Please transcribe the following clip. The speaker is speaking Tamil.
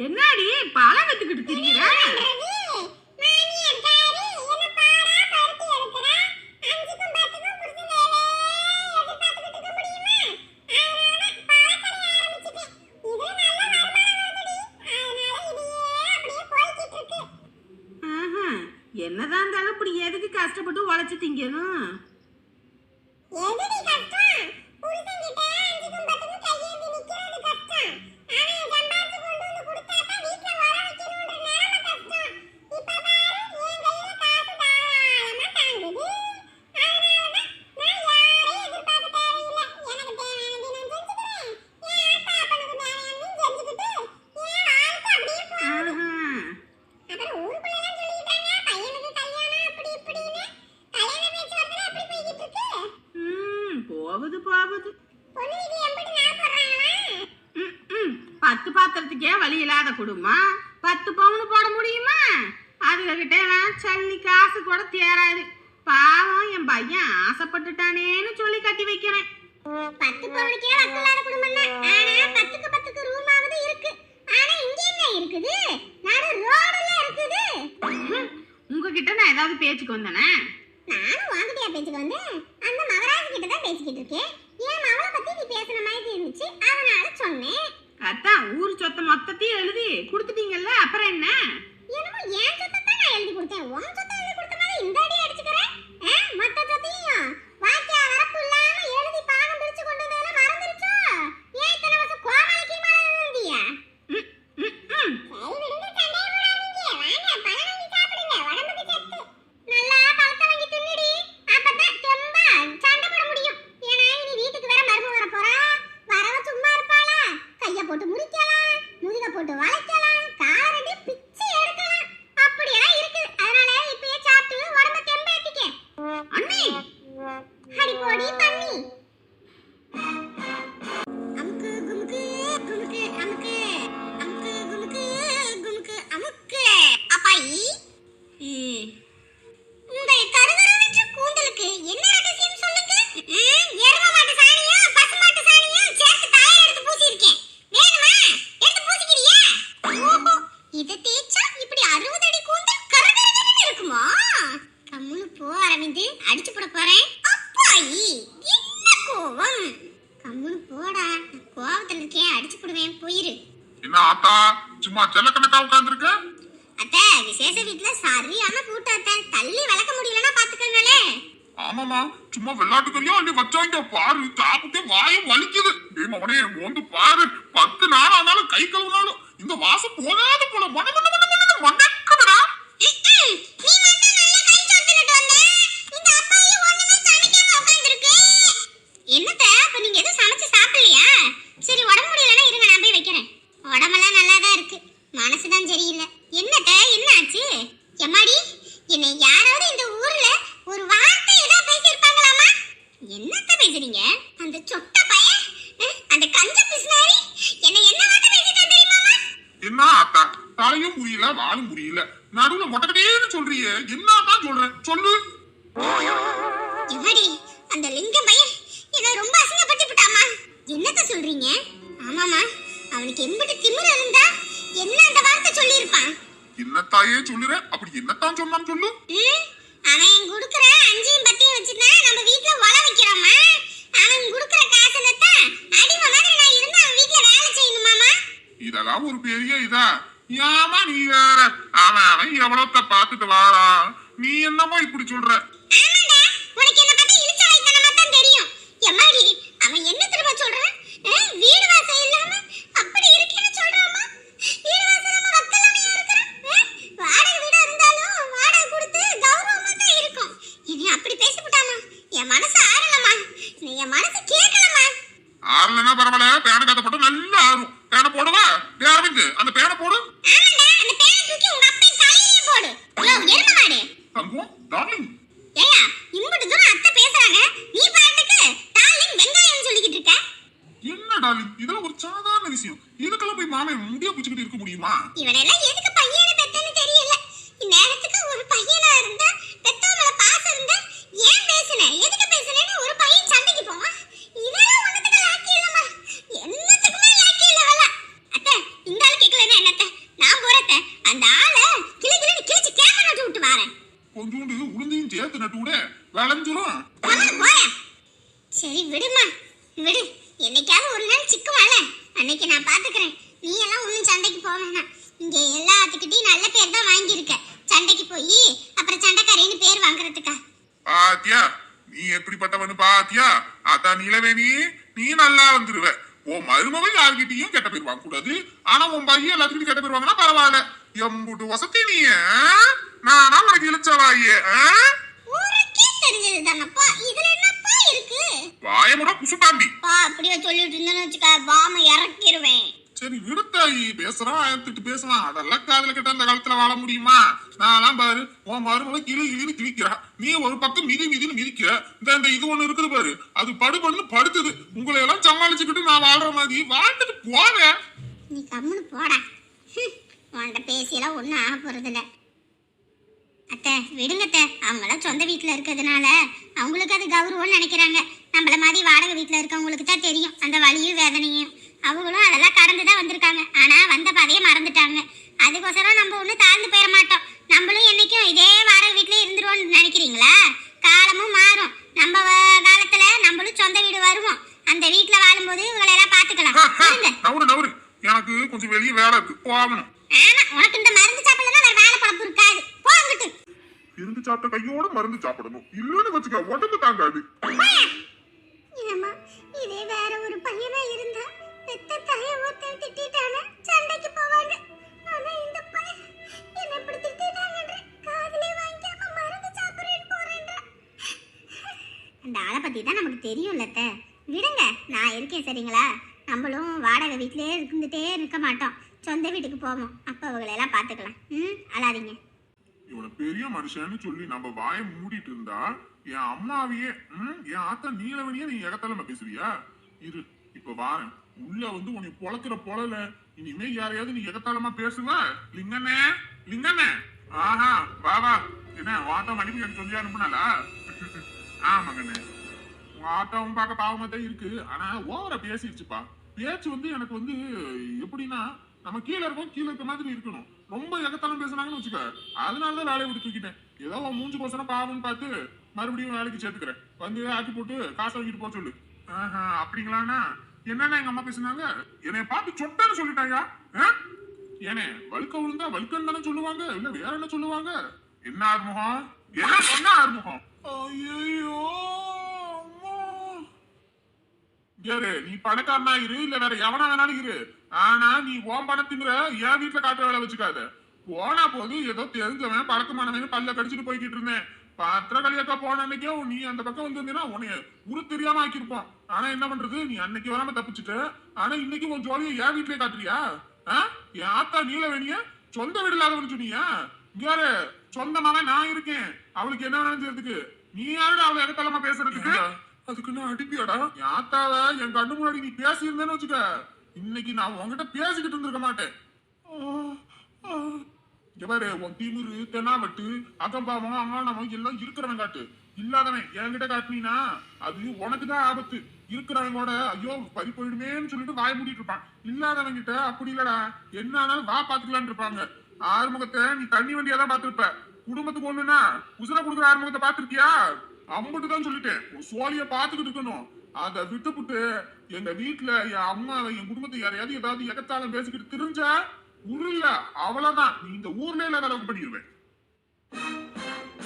என்னடி பழம் வித்துக்கிட்டு திரிகிற என்னதான் இருந்தாலும் இப்படி எதுக்கு கஷ்டப்பட்டு உழைச்சு திங்கணும் ஆஹா, அப்புறம் ஊருக்குள்ளலாம் சொல்லிட்டாங்க பையனுக்கு கல்யாணம் அப்படி இப்படின்னு கல்யாண பேச்சுவார்த்தை அப்படி போய்கிட்டு இருக்கு ம், போகுது போகுது பொண்ணு வீட்டுல எம்பிட்டு நான் போடுறாங்களா ம், ம். பத்து பாத்திரத்துக்கே வழி இல்லாத குடும்பம் பத்து பவுன் போட முடியுமா? அதுகிட்ட நான் சல்லி காசு கூட தேராது. பாவம் என் பையன் ஆசைப்பட்டுட்டானேன்னு சொல்லி கட்டி வைக்கிறேன். பத்து பவுனுக்கே வக்கில்லாத குடும்பம் தான் ஆனா பத்துக்கு பத்துக்கு ரூம் ஆகுது இருக்கு. ஆனா இங்க என்ன இருக்குது? நடு ரோடுல இருக்குது. உங்ககிட்ட நான் ஏதாவது பேச்சுக்கு வந்தேனே? நானும் வாங்கிட்டியா பேச்சுக்கு வந்தேன். அந்த மகராஜ் கிட்ட தான் பேசிக்கிட்டு இருக்கேன் என் மகளை பத்தி நீ பேசுன மாதிரி இருந்துச்சு. அதனால சொன்னேன். அதான் ஊர் சொத்தை மொத்தத்தையும் எழுதி கொடுத்துட்டீங்கல்ல அப்புறம் என்ன? என்னமோ என் சொத்தை தான் நான் எழுதி கொடுத்தேன். உன் சொத்தை எழுதி கொடுத்த மாதிரி இந்த அடி அடிச்சுக்கிறேன் மொத்த சொத்தையும் வாக்கியா வரப்பு இல்லாம எழுதி பாகம் பிரிச்சு கொண்டு வந்ததெல்லாம் மறந்துருச்சோ ஏன் இத்தனை வருஷம் கோமாளிக்கு மேல இருந்தியா ம், ம், ம். சரி விடுங்க சண்டை போடாதீங்க வாங்க பழம் வாங்கி சாப்பிடுங்க உடம்புக்கு சத்து நல்லா பழத்தை வாங்கி தின்னுடி அப்பதான் தெம்பா சண்டை போட முடியும் ஏன்னா இனி வீட்டுக்கு வேற மருமக வர போறா வரவ சும்மா இருப்பாளா கைய போட்டு முடிக்கலாம். முதுகை போட்டு வளைக்கலாம். செல்லக்கணக்கா உட்காந்துருக்க அத்தை விசேஷ வீட்டுல சரியான கூட்டம் அத்தை. தள்ளி வளர்க்க முடியலன்னா பாத்துக்கோங்களே. ஆமாமா சும்மா விளையாட்டுக்கறியா அள்ளி வச்சாங்க பாரு. சாப்பிட்டே வாயம் வலிக்குது. டேய் மவனே மோந்து பாரு. பத்து நாள் ஆனாலும் கை கழுவினாலும் இந்த வாசம் போகாத போல. மன மன மன மன மணக்குதுடா ம்ம். நீ மட்டும் நல்லா கை சொத்துனுட்டு வந்த. இந்த அப்பாயி ஒண்ணுமே சமைக்காம உட்கார்ந்திருக்கு. என்னத்த அப்ப நீங்க எதுவும் சமைச்சு சாப்பிடலையா சரி உடம்பு முடியலன்னா இருங்க நான் போய் வைக்கிறேன் உடம்பெல்லாம் நல்லா தான் இருக்கு மனசுதான் சரியில்லை என்னத்த என்ன ஆச்சு எம்மாடி என்னை யாராவது இந்த ஊர்ல ஒரு வார்த்தை ஏதாவது பேசியிருப்பாங்களாமா என்னத்த பேசுறீங்க? அந்த சொட்ட பையன் அந்த கஞ்ச பிசினாரி என்னை என்ன வார்த்தை பேசிட்டான் தெரியுமாமா என்ன ஆத்தா தலையும் புரியல வாலும் புரியல. நடுவுல மொட்டக்கடேன்னு சொல்றியே என்னதான் சொல்றேன்? சொல்லு. எம்மாடி அந்த லிங்கம் பையன் என்ன ரொம்ப அசிங்கப்படுத்தி விட்டாமா? என்னத்த சொல்றீங்க? ஆமாமா அவனுக்கு எம்பிட்டு திமிரு இருந்தா என்ன அந்த வார்த்தை சொல்லியிருப்பான்? என்னத்தாயே சொல்லுற? அப்படி என்னத்தான் சொன்னான்னு சொல்லு? அவன் கொடுக்குற அஞ்சையும் பத்தையும் வச்சுதான் நம்ம வீட்ல உழ வைக்கிறோமா அவன் கொடுக்குற காசுல தான் அடிமை மாதிரி நான் இருந்து அவன் வீட்ல வேலை செய்யணுமாமா இதெல்லாம் ஒரு பெரிய இதா. ஏமா நீ வேற? அவன் அவன் எவ்வளவுத்த பார்த்துட்டு வாரா நீ என்னமா இப்படி சொல்ற? உனக்கு என்ன பார்த்தா இழுச்ச வைத்தனமா தான் தெரியும் எம்மாடி தெரியுமா? இவனெல்லாம் எதுக்கு பையனை பெத்தன்னு தெரியல. இந்நேரத்துக்கு ஒரு பையனா இருந்தா பெத்தவங்கள பாசம் இருந்தா ஏன் பேசுன? எதுக்கு பேசுனேன்னு ஒரு பையன் சண்டைக்கு போவான். இவெல்லாம் ஒன்னத்துக்கு லாக்கி இல்லம்மா. என்னத்துக்குமே லாக்கி இல்ல வல அத்த இந்த ஆளு கேக்கலனா என்னத்த நான் போறத அந்த ஆளை கிளி கிளி கிழிச்சு கேக்க நட்டு விட்டு வரேன். கொஞ்சோண்டு உளுந்தையும் சேர்த்து நட்டு விட. விளைஞ்சிரும். சரி விடுமா விடு. என்னைக்காவது ஒரு நாள் சிக்குவாள அன்னைக்கு நான் பாத்துக்கிறேன். நீ எல்லாம் ஒண்ணும் சண்டைக்கு போக வேணாம். இங்க எல்லாத்துக்கிட்டையும் நல்ல பேர் தான் வாங்கியிருக்க. சண்டைக்கு போய் அப்புறம் சண்டைக்காரின்னு பேர் வாங்குறதுக்கா. பாத்தியா? நீ எப்படிப்பட்டவனு பாத்தியா? அதான் நிலவேணி நீ நல்லா வந்துருவ. உன் மருமவன் யார்கிட்டயும் கெட்ட பேர் வாங்க கூடாது ஆனா உன் பையன் எல்லாத்துக்கிட்டும் கெட்ட பேர் வாங்கினா பரவாயில்ல. எம்புட்டு வசதி நீ? நானா உனக்கு இழிச்சவாயே வாயமுட குசுட்டாண்டி. பா அப்படியே சொல்லிட்டு இருந்தேன்னு வச்சுக்க பாம இறக்கிருவேன். சரி விடுத்தாயி பேசுறான் ஆயத்துட்டு பேசுவான் அதெல்லாம் காதல கிட்ட அந்த காலத்துல வாழ முடியுமா? நான்லாம் பாரு உன் மருமகளை கிளி கிளின்னு கிழிக்கிறா. நீ ஒரு பக்கம் மிதி மிதின்னு மிதிக்கிற. இந்த இந்த இது ஒண்ணு இருக்குது பாரு. அது படுபடுன்னு படுத்துது. உங்களை எல்லாம் சமாளிச்சுக்கிட்டு நான் வாழ்ற மாதிரி வாழ்ந்துட்டு போவேன் நீ கம்முன்னு போட. ஹம், உன்கிட்ட பேசியெல்லாம் ஒன்றும் ஆக போறதில்ல. அத்தை விடுங்கத்தை அவங்களாம் சொந்த வீட்டில் இருக்கிறதுனால அவங்களுக்கு அது கௌரவம்னு நினைக்கிறாங்க. நம்மள மாதிரி வாடகை வீட்டில் இருக்கவங்களுக்கு தான் தெரியும். அந்த வலியும் வேதனையும். அவங்களும் அதெல்லாம் கடந்து தான் வந்திருக்காங்க. ஆனால் வந்த பாதையை மறந்துட்டாங்க. அதுக்கோசரம் நம்ம ஒன்றும் தாழ்ந்து போயிட மாட்டோம். நம்மளும் என்னைக்கும் இதே வாடகை வீட்டிலே இருந்துருவோம்னு நினைக்கிறீங்களா? காலமும் மாறும். நம்ம காலத்துல நம்மளும் சொந்த வீடு வருவோம். அந்த வீட்டில் வாழும்போது இவங்களை எல்லாம் பார்த்துக்கலாம் நவரு நவரு எனக்கு கொஞ்சம் வெளியே வேலை இருக்கு. போகணும். ஆமா உனக்கு இந்த மருந்து சாப்பிடலாம் வேற வேலை பழப்பு இருக்காது. போங்கிட்டு இருந்து சாப்பிட்ட கையோட மருந்து சாப்பிடணும். இல்லன்னு வச்சுக்க உடம்பு தாங்காது. இந்த ஆளை பற்றி தான் நமக்கு தெரியும் இல்லத்த விடுங்க நான் இருக்கேன் சரிங்களா? நம்மளும் வாடகை வீட்டிலே இருந்துகிட்டே இருக்க மாட்டோம். சொந்த வீட்டுக்கு போவோம். அப்போ அவங்களெல்லாம் பார்த்துக்கலாம் ம் அழாதீங்க. இவனை பெரிய மனுஷன்னு சொல்லி நம்ம வாயை மூடிட்டு இருந்தா என் அம்மாவையே ம், என் ஆத்தா நீலவனியே நீ எகத்தலம பேசுவியா? இரு இப்ப வாரேன். உள்ள வந்து உன்னை பொழக்கிற பொழல இனிமே யாரையாவது நீ எகத்தாலமா பேசுவ? லிங்கண்ணே லிங்கண்ணே. ஆஹா வா வா. என்ன உன் ஆத்தா எனக்கு சொல்லி அனுப்புனாலா ஆமாங்கண்ணே உங்க ஆத்தாவும் பார்க்க பாவமா தான் இருக்கு. ஆனா ஓவரா பேசிடுச்சுப்பா பேச்சு வந்து எனக்கு வந்து எப்படின்னா நம்ம கீழே இருக்கோம் கீழே இருக்க மாதிரி இருக்கணும். ரொம்ப எகத்தாலும் பேசுனாங்கன்னு வச்சுக்க. அதனால தான் வேலையை விட்டு தூக்கிட்டேன். ஏதோ உன் மூஞ்சி கோசரம் பாவம்னு பார்த்து மறுபடியும் வேலைக்கு சேர்த்துக்கிறேன். வந்து ஆக்கி போட்டு காசை வாங்கிட்டு போக சொல்லு. ஆஹா அப்படிங்களாண்ணா? என்னன்னா எங்க அம்மா பேசுனாங்க? என்னைய பார்த்து சொட்டன்னு சொல்லிட்டாயா? ஆ? ஏனே வழுக்க விழுந்தா வழுக்கன்னு தானே சொல்லுவாங்க இல்ல வேற என்ன சொல்லுவாங்க? என்ன ஆறுமுகம்? என்ன சொன்ன ஆறுமுகம்? ஐயோ யாரு நீ பணக்காரனா இரு இல்ல வேற எவனா வேணாலும் இரு. ஆனா நீ உன் பணத்துங்கிற என் வீட்டுல காட்டுற வேலை வச்சுக்காத. போனா போது ஏதோ தெரிஞ்சவன் பழக்கமானவன் பல்ல கடிச்சிட்டு போய்கிட்டு இருந்தேன். பாத்திர கலியாக்கா போன அன்னைக்கே நீ அந்த பக்கம் வந்திருந்தீங்கன்னா உன்னைய உரு தெரியாம ஆக்கியிருப்பான். ஆனா என்ன பண்றது? நீ அன்னைக்கு வராம தப்பிச்சுட்டு. ஆனா இன்னைக்கு உன் ஜோலியை என் வீட்லயே காட்டுறியா? ஆ? என் ஆத்தா நீலவேணிய சொந்த வீடு இல்லாதவன்னு சொன்னியா? இங்க யாரு சொந்த மகன் நான் இருக்கேன். அவளுக்கு என்ன செய்யறதுக்கு. நீ யாரு அவளை எகத்தலமா பேசுறதுக்கு? அதுக்கு நான் அடிப்பியாடா என் ஆத்தாவ என் கண்ணு முன்னாடி நீ பேசி இருந்தேன்னு வச்சுக்க. இன்னைக்கு நான் உன்கிட்ட பேசிக்கிட்டு இருந்திருக்க மாட்டேன். பாரு உன் திமிரு தென்னாவட்டு அகம்பாவம் அங்காளவன் எல்லாம் இருக்கிறவன் காட்டு. இல்லாதவன் என்கிட்ட காட்டினீனா அது உனக்கு தான் ஆபத்து. இருக்கிறவன் கூட ஐயோ பறி போயிடுமேன்னு சொல்லிட்டு வாய மூடிட்டு இருப்பான். இல்லாதவன் கிட்ட அப்படி இல்லடா. என்ன ஆனாலும் வா பாத்துக்கலான்னு இருப்பாங்க. ஆறுமுகத்தை நீ தண்ணி வண்டியா தான் பாத்திருப்ப குடும்பத்துக்கு ஒண்ணுன்னா உசுர கொடுக்குற ஆறுமுகத்தை பாத்திருக்கியா அம்பட்டு தான் சொல்லிட்டேன். உன் சோழிய பாத்துக்கிட்டு இருக்கணும். அதை விட்டுப்புட்டு எங்க வீட்டுல என் அம்மாவை என் குடும்பத்தை யாரையாவது ஏதாவது எகத்தாலும் பேசிக்கிட்டு தெரிஞ்சா உருள அவ்வளவுதான். நீ இந்த ஊர்ல இல்லாத அளவுக்கு பண்ணிடுவேன்